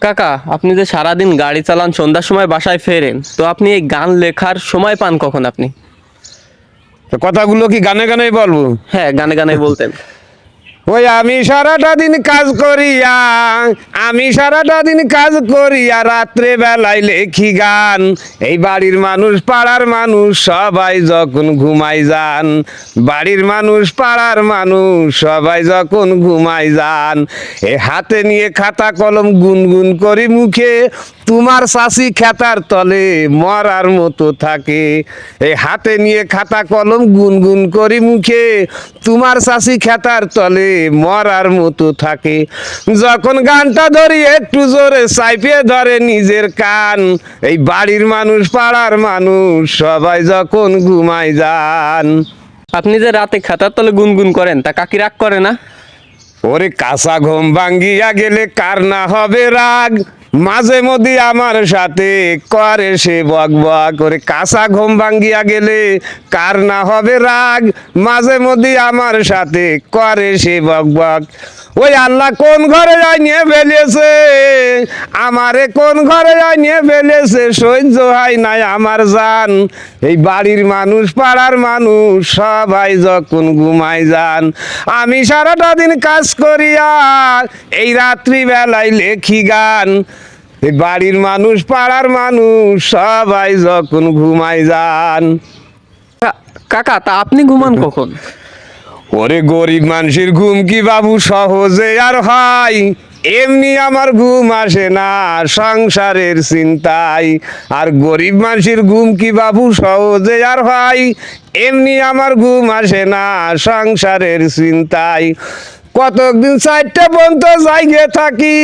কাকা আপনি যে সারাদিন গাড়ি চালান সন্ধ্যার সময় বাসায় ফেরেন তো আপনি এই গান লেখার সময় পান কখন আপনি? তো কথাগুলো কি গানে গানে বলব? হ্যাঁ গানে গানে বলতেন। ওই আমি সারাটা দিন কাজ করিয়া, আমি সারাটা দিন কাজ করিয়া রাত্রে বেলায় লেখি গান। এই বাড়ির মানুষ, পাড়ার মানুষ সবাই যখন ঘুমাই যান, বাড়ির মানুষ, পাড়ার মানুষ সবাই যখন ঘুমাই যান, এ হাতে নিয়ে খাতা কলম গুনগুন করি মুখে তোমার শাসি খেতার তলে মরার মতো থাকে। এই হাতে নিয়ে খাতা কলম গুনগুন করি মুখে তোমার শাসি খেতার তলে মরার মতো থাকে। যখন গানটা ধরি একটু জোরে সাইপে ধরে নিজের কান। এই বাড়ির মানুষ পাড়ার মানুষ সবাই যখন ঘুমায় যান। আপনি যে রাতে খাতার তলে গুনগুন করেন তা কাকি রাগ করে না? ওরে কাঁচা ঘুম ভাঙ্গিয়া গেলে কার না হবে রাগ? মাঝে মধ্যে আমার সাথে করে সে বক বক করে, কাঁচা ঘুম ভাঙ্গিয়া গেলে কার না হবে রাগ? মাঝে মধ্যে আমার সাথে করে সে বক বক ওই আল্লাহ কোন ঘরে আনিয়ে ফেলেছে? আমারে কোন ঘরে আনিয়ে ফেলেছে? সহ্য হয় নাই আমার জান। এই বাড়ির মানুষ পাড়ার মানুষ সবাই যখন ঘুমাই যান। আমি সারাটা দিন কাজ করিয়া এই রাত্রি বেলায় লেখি গান। এই বাড়ির মানুষ পাড়ার মানুষ সবাই যখন ঘুমাই যান। কাকা তা আপনি ঘুমান কখন? ওরে গরিব মানুষের ঘুম কি বাবু সহজে আর হয়? এমনি আমার ঘুম আসে না, সংসারের চিন্তায়। আর গরিব মানুষের ঘুম কি বাবু সহজে আর হয়? এমনি আমার ঘুম আসে না, সংসারের চিন্তায়। কতদিন চারটে পর্যন্ত জায়গে থাকি,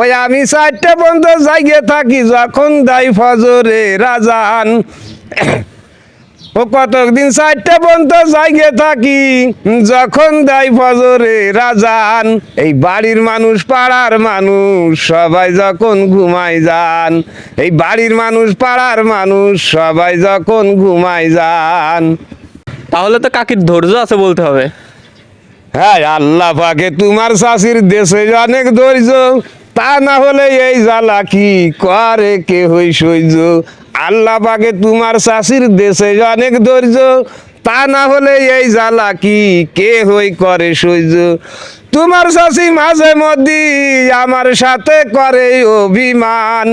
ওই আমি চারটে পর্যন্ত জায়গে থাকি যখন দাই ফজরে রাজান ও কতদিন চারটে পর্যন্ত জায়গে থাকি? যখন দেয় ফজরে রাজান এই বাড়ির মানুষ পাড়ার মানুষ সবাই যখন ঘুমাই যান এই বাড়ির মানুষ পাড়ার মানুষ সবাই যখন ঘুমাই যান। তাহলে তো কাকির ধৈর্য আছে বলতে হবে। হ্যাঁ আল্লাহ পাকে তোমার শাশির দেশে অনেক ধৈর্য তা না হলে এই জ্বালা কি করে কে হই সহ্য আল্লাহ পাকে তোমার শাশির দেশে অনেক ধৈর্য। তা না হলে এই জ্বালা কি, কে হই করে সহ্য? তোমার শাশি মাঝে মধ্যে আমার সাথে করে অভিমান।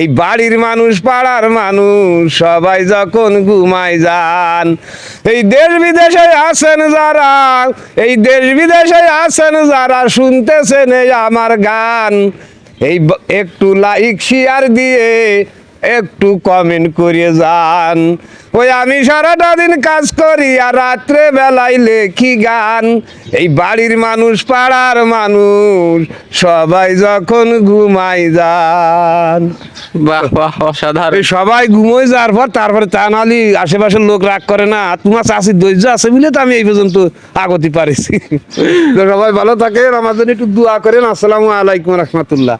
এই বাড়ির মানুষ, পাড়ার মানুষ, সবাই যখন ঘুমায় যান। এই দেশ বিদেশে আছেন যারা, এই দেশ বিদেশে আছেন যারা, শুনতেছেন এই আমার গান। এই একটু লাইক শেয়ার দিয়ে একটু কমেন্ট করে যান। ওই আমি সারাটা দিন কাজ করি আর রাত্রে বেলায় লেখি গান। এই বাড়ির মানুষ পাড়ার মানুষ সবাই যখন ঘুমাই যান। অসাধারণ। সবাই ঘুমোয় যাওয়ার পর তারপরে তা নালি আশেপাশের লোক রাগ করে না তোমার চাষির ধৈর্য আছে বলে তো আমি এই পর্যন্ত আগতি পারিছি। তো সবাই ভালো থাকেন আমার জন্য একটু দোয়া করেন। আসসালামু আলাইকুম রহমতুল্লাহ।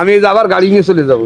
আমি এই যে আবার গাড়ি নিয়ে চলে যাব।